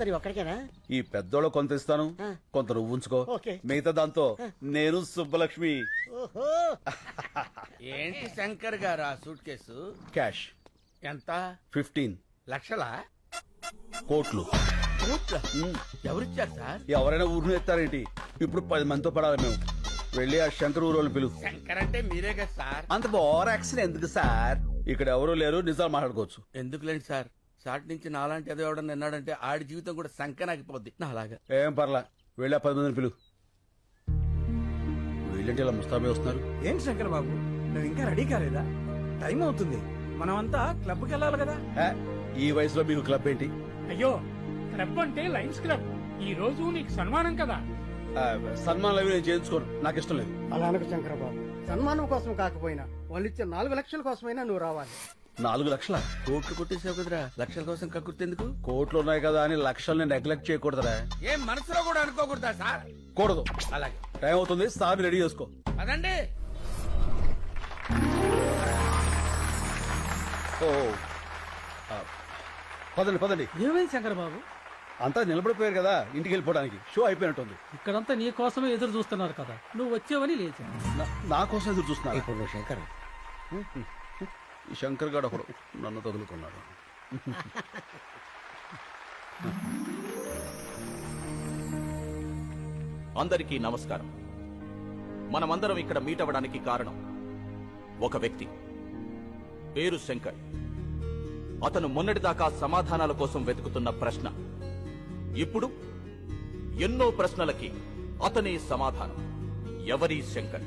అంతా నీ ఒక్కడికేనా? ఈ పెద్దోళ్ళు కొంత ఇస్తాను. కొంత నువ్వు ఉంచుకో. ఓకే. మిగతా దాంతో నేను సుబ్బలక్ష్మి. ఓహో. ఏంటి శంకర్ గారు ఆ సూట్ కేసు క్యాష్. ఎంత? ఫిఫ్టీన్. లక్షల? కోట్లు. ఎవరిచ్చారు సార్? ఎవరైనా ఊరిని ఎత్తారేంటి? ఇప్పుడు పది మందితో పడాలి మేము. వెళ్ళి ఆ శంకర్ ఊరోళ్ళు పిలువు శంకర్ అంటే మీరే కదా సార్? అంత ఓవర్ యాక్షన్ ఎందుకు సార్? ఇక్కడ ఎవరు లేరు నిజాలు మాట్లాడుకోవచ్చు. ఎందుకులేండి సార్? షార్ట్ నుంచి నాలాంటి ఏదో ఎవడన్నా విన్నాడంటే ఆడి జీవితం కూడా సంకనాకిపోద్ది. నా అలాగా. ఏం పర్లా వెళ్ళి పది మందిని పిలువు. వీళ్ళంటే ఇలా ముస్తాబే వస్తున్నారు. ఏంటి శంకర్ బాబు నువ్వు ఇంకా రెడీ కాలేదా? టైం అవుతుంది. మనమంతా క్లబ్కి వెళ్ళాలి కదా. ఏ, ఈ వయసులో మీకు క్లబ్ ఏంటి? అయ్యో క్లబ్ అంటే లయన్స్ క్లబ్. ఈ రోజు నీకు సన్మానం కదా. ఆ, సన్మానం అవి నేను చేయించుకోను. నాకు ఇష్టం లేదు. అలా అనకు శంకరబాబు సన్మానం కోసం కాకపోయినా వాళ్ళు ఇచ్చే నాలుగు లక్షల కోసమైనా నువ్వు రావాలి. నాలుగు లక్షల? కోట్లు కొట్టేసావు కదరా. లక్షల కోసం కక్కుర్తెందుకు కోట్లు ఉన్నాయి కదా అని లక్షల్ని నెగ్లెక్ట్ చేయకూడదురా. ఏం మనసులో కూడా అనుకోకూడదా సార్? కూడదు. అలాగే. టైం అవుతుంది సార్ రెడీ చేసుకో. అదండి. ఓ. ఆ, పదండి పదండి. ఏమైంది శంకర్ బాబు అంతా నిలబడిపోయారు కదా ఇంటికి వెళ్ళిపోవడానికి. షో అయిపోయినట్టుంది. ఇక్కడంతా నీ కోసమే ఎదురు చూస్తున్నారు కదా. నువ్వు వచ్చావని లేచాను నా- నా కోసం ఎదురు చూస్తున్నారు? ఇప్పుడు శంకర్. ఈ శంకర్ గారు ఒకడు నన్ను తగులుకున్నాడు. అందరికీ నమస్కారం. మనమందరం ఇక్కడ మీట్ అవ్వడానికి కారణం ఒక వ్యక్తి. పేరు శంకర్. అతను మొన్నటిదాకా సమాధానాల కోసం వెతుకుతున్న ప్రశ్న. ఇప్పుడు ఎన్నో ప్రశ్నలకి అతనే సమాధానం. ఎవరి శంకర్?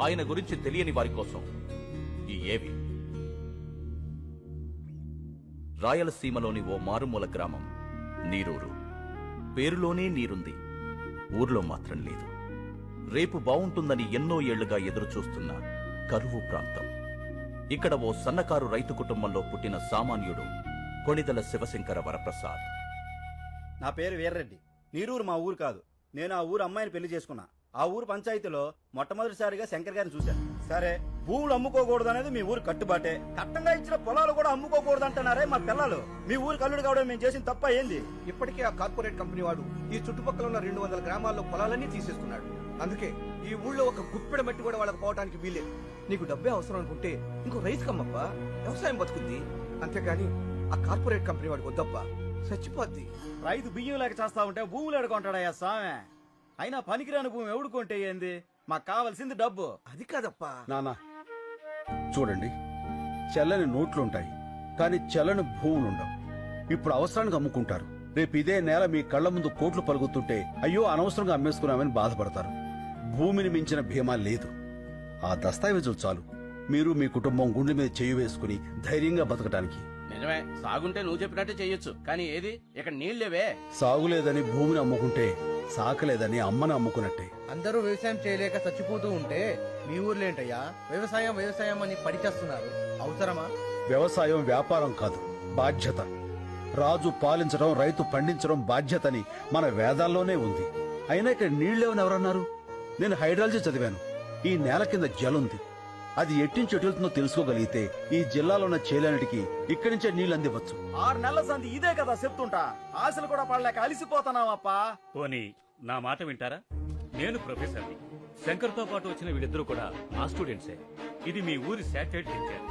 ఆయన గురించి తెలియని వారి కోసం. ఈ ఏవి? రాయలసీమలోని ఓ మారుమూల గ్రామం. నీరూరు. పేరులోనే నీరుంది. ఊర్లో మాత్రం లేదు. రేపు బావుంటుందని ఎన్నో ఏళ్ళుగా ఎదురుచూస్తున్న కరువు ప్రాంతం. ఇక్కడ ఓ సన్నకారు రైతు కుటుంబంలో పుట్టిన సామాన్యుడు కొణిదల శివశంకర వరప్రసాద్. నా పేరు వీర్రెడ్డి. నీరూరు మా ఊరు కాదు. నేను ఆ ఊరు అమ్మాయిని పెళ్ళి చేసుకున్నా. ఆ ఊరు పంచాయతీలో మొట్టమొదటిసారిగా శంకర్ గారిని చూశాను. సరే. భూములు అమ్ముకోకూడదు అనేది మీ ఊరు కట్టుబాటే. కట్టంగా ఇచ్చిన పొలాలు కూడా అమ్ముకోకూడదు అంటున్నారే మా పిల్లలు. మీ ఊరు కల్లుడు కావడం మేము చేసిన తప్ప ఏంది? ఇప్పటికే ఆ కార్పొరేట్ కంపెనీ వాడు ఈ చుట్టుపక్కల ఉన్న రెండు వందల గ్రామాల్లో పొలాలన్నీ తీసేసుకున్నాడు. అందుకే ఈ ఊళ్ళో ఒక గుప్పెడ మట్టి కూడా వాళ్ళకి పోవడానికి వీలేదు నీకు డబ్బే అవసరం అనుకుంటే ఇంకో రైతు కమ్మప్పా? వ్యవసాయం బతుకుద్ది అంతేగాని ఆ కార్పొరేట్ కంపెనీ వాడికి వద్దప్పా? చచ్చిపోద్ది. రైతు బియ్యం లేక చేస్తా ఉంటే భూములు ఎడుకుంటాడయ్యా సామె. అయినా పనికిరాని భూమి ఎవడుకుంటే ఏంది? మాకు కావాల్సింది డబ్బు. అది కాదప్పా. నానా చూడండి. చెల్లని నోట్లుంటాయి. కానీ చెల్లని భూములుండవు. ఇప్పుడు అవసరానికి అమ్ముకుంటారు. రేపు ఇదే నేల మీ కళ్ళ ముందు కోట్లు పలుకుతుంటే అయ్యో అనవసరంగా అమ్మేసుకున్నామని బాధపడతారు. భూమిని మించిన భీమా లేదు. ఆ దస్తావేజులు చాలు. మీరు మీ కుటుంబం గుండె మీద చేయి వేసుకుని ధైర్యంగా బతకటానికి. నిజమే సాగుంటే నువ్వు చెప్పినట్టే చెయ్యొచ్చు కానీ ఏది? ఇక్కడ నీళ్ళేవే సాగులేదని భూమిని అమ్ముకుంటే సాకలేదని అమ్మని అమ్ముకున్నట్టే. అందరూ వ్యవసాయం చేయలేక చచ్చిపోతూ ఉంటే మీ ఊర్లో ఏంటయ్యా వ్యవసాయం వ్యవసాయం అని పడిచేస్తున్నారు. అవసరమా? వ్యవసాయం వ్యాపారం కాదు బాధ్యత. రాజు పాలించడం రైతు పండించడం బాధ్యతని మన వేదాల్లోనే ఉంది. అయినా ఇక్కడ నీళ్ళేవని ఎవరన్నారు? నేను హైడ్రాలజీ చదివాను. ఈ నేల కింద జలుంది. అది ఎట్టించి ఎటుతుందో తెలుసుకోగలిగితే ఈ జిల్లాలో ఉన్న చేలన్నిటికి ఇక్కడి నుంచే నీళ్ళు అందివచ్చు ఆరు నెలల సంది ఇదే కదా చెప్తుంటా. ఆశలు కూడా పడలేక అలిసిపోతున్నావప్పా. పోనీ నా మాట వింటారా? నేను ప్రొఫెసర్ని శంకర్తో పాటు వచ్చిన వీళ్ళిద్దరూ కూడా నా స్టూడెంట్సే ఇది మీ ఊరి శాటిలైట్ పిక్చర్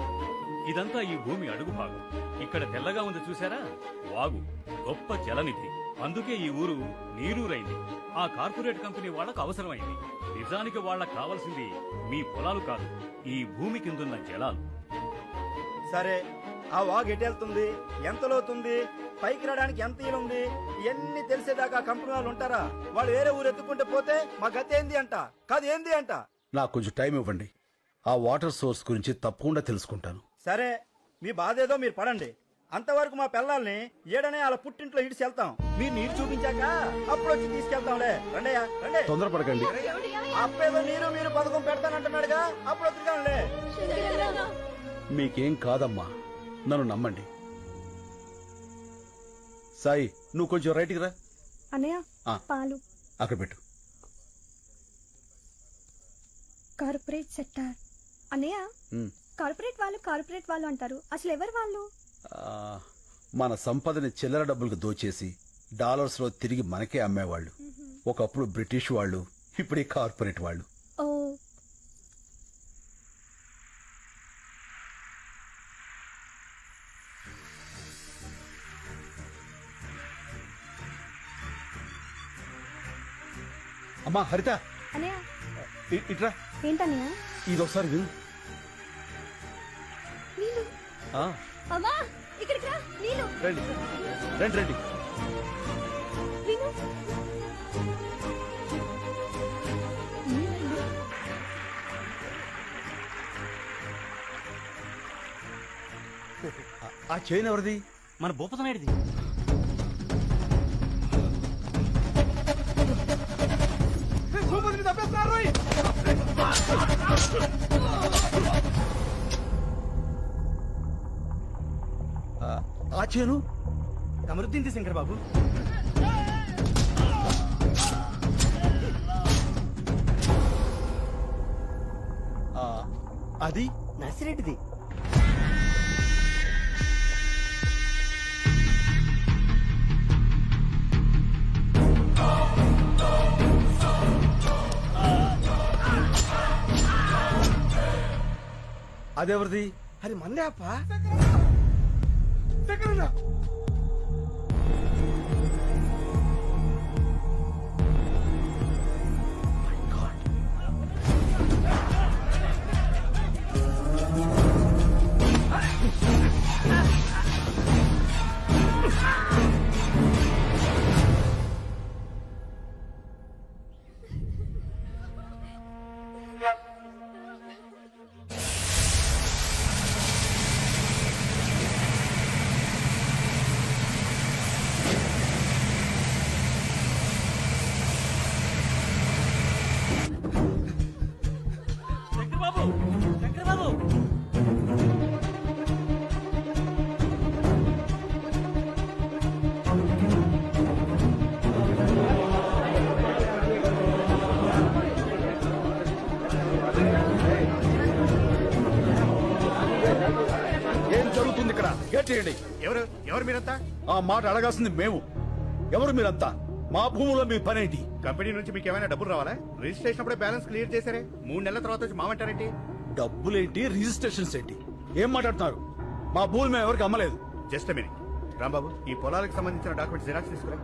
ఇదంతా ఈ భూమి అడుగు భాగం. ఇక్కడ తెల్లగా ఉంది చూసారా? వాగు. గొప్ప జలనిధి. అందుకే ఈ ఊరు నీరూరైంది ఆ కార్పొరేట్ కంపెనీ వాళ్ళకు అవసరమైంది. నిజానికి వాళ్ళకు కావాల్సింది మీ పొలాలు కాదు ఈ భూమి కిందున్న జలాలు. సరే ఆ వాగ్ ఎటెళ్తుంది ఎంత లోతుంది? పైకి రావడానికి ఎంత ఈలుంది ఇవన్నీ తెలిసేదాకా కంపెనీ వాళ్ళు ఉంటారా? వాళ్ళు వేరే ఊరు ఎత్తుకుంటే పోతే మా గతి ఏంది అంట? కాదు ఏంది అంట? నాకు కొంచెం టైం ఇవ్వండి. ఆ వాటర్ సోర్స్ గురించి తప్పకుండా తెలుసుకుంటాను. సరే మీ బాధ ఏదో మీరు పడండి. అంతవరకు మా పిల్లల్ని ఏడనే వాళ్ళ పుట్టింట్లో ఇడిచి వెళ్తాం. మీరు నీరు చూపించాక అప్పుడు వచ్చి తీసుకెళ్తాంలే. రండయ్యా రండి. తొందరపడకండి. అప్పేదో నీరు మీరు పథకం పెడతానంటున్నాడుగా అప్పుడు వద్దుగానులే మీకేం కాదమ్మా నన్ను నమ్మండి. సాయి నువ్వు కొంచెం రైట్కి రా. అన్నయ్య ఆ. పాలు. అక్కడ పెట్టు. Corporate sector. అన్నయ్య ఉమ్. కార్పొరేట్ వాళ్ళు కార్పొరేట్ వాళ్ళు అంటారు. అసలు ఎవరు వాళ్ళు? మన సంపదని చిల్లర డబ్బులకు దోచేసి డాలర్స్లో తిరిగి మనకే అమ్మేవాళ్ళు. ఒకప్పుడు బ్రిటిష్ వాళ్ళు ఇప్పుడు ఈ కార్పొరేట్ వాళ్ళు. అమ్మా హరిత! ఇ- ఇట్రా. ఏంటన్నయ్య? ఇది ఒకసారి విను. నీళ్ళు ఆ, అమ్మా ఇక్కడికి రా. నీళ్ళు రండి. రండి రండి. విను ఆ చైన్ ఎవరిది? మన భూపతనాయుడిది భూపతిని తప్పేస్తున్నారు ఆ- చైను కమరుద్దీన్ శంకర్ బాబు. ఆ, అది నర్సిరెడ్డిది. అదెవరిది? అది మందే అప్ప. శంకర్ గట్టేయండి ఎవరు? ఎవరు మీరంతా? ఆ మాట అడగాల్సింది మేము. ఎవరు మీరంతా? మా భూములో మీ పనేంటి? కంపెనీ నుంచి మీకు ఏమైనా డబ్బులు రావాలా? రిజిస్ట్రేషన్ అప్పుడే బ్యాలెన్స్ క్లియర్ చేశారే. మూడు నెలల తర్వాత వచ్చి మామంటారేంటి? డబ్బులేంటి రిజిస్ట్రేషన్స్ ఏంటి? ఏం మాట్లాడుతున్నారు? మా భూములు మేము ఎవరికి అమ్మలేదు. Just minute. రాంబాబు ఈ పొలాలకు సంబంధించిన డాక్యుమెంట్స్ జిరాక్స్ తీసుకురా.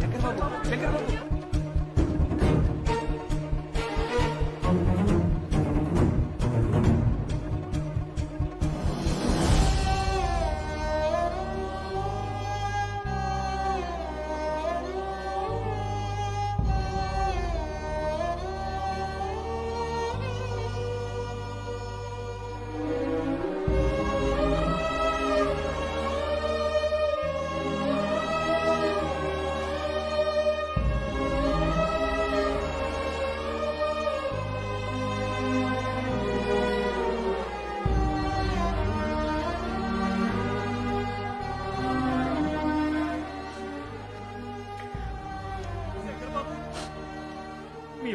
శంకర్ బాబు శంకర్ బాబు శంకర్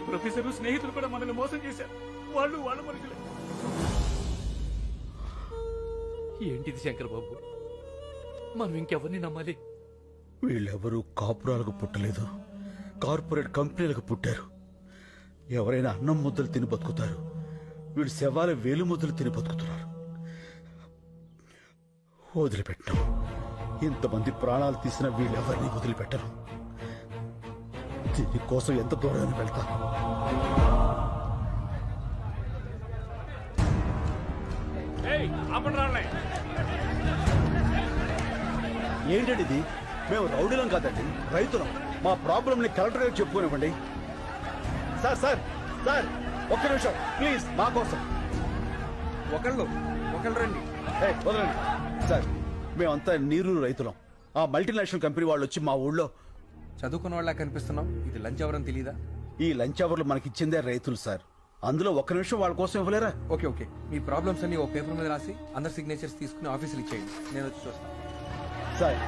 ప్రొఫెసర్ స్నేహితులు కూడా మనల్ని మోసం చేశారు. వాళ్ళు వాళ్ళ మనుషులే. ఏంటిది శంకర్ బాబు మనం ఇంకెవరిని నమ్మాలి? వీళ్ళెవరూ కాపురాలకు పుట్టలేదు. కార్పొరేట్ కంపెనీలకు పుట్టారు. ఎవరైనా అన్నం ముద్దలు తిని బతుకుతారు. వీళ్ళు శవాల వేలు ముద్దలు తిని బతుకుతున్నారు. వదిలిపెట్టం ఇంతమంది ప్రాణాలు తీసిన వీళ్ళెవరిని వదిలిపెట్టరు దీనికోసం ఎంత దూరాన్ని వెళ్తాను ఏంటండి ఇది మేము రౌడీలం కాదండి రైతులం. మా ప్రాబ్లం ని కలెక్టర్ గారికి చెప్పుకోనివ్వండి. సార్ సార్ సార్ ఒక్క నిమిషం ప్లీజ్ మా కోసం. ఒకళ్ళు ఒకళ్ళు రండి. ఏయ్, వదలండి. సార్ మేమంతా నీరు రైతులం. ఆ మల్టీనేషనల్ కంపెనీ వాళ్ళు వచ్చి మా ఊళ్ళో చదువుకున్న వాళ్ళ కనిపిస్తున్నాం ఇది లంచ్ ఎవరని తెలీదా? ఈ లంచ్ అవర్లు మనకిచ్చిందే రైతులు సార్. అందులో ఒక్క నిమిషం వాళ్ళ కోసం ఇవ్వలేరా? Okay okay. మీ ప్రాబ్లమ్స్ అన్ని ఓ పేపర్ మీద రాసి అందరు సిగ్నేచర్స్ తీసుకుని ఆఫీసులు ఇచ్చేయండి. నేను వచ్చి చూస్తాను. సార్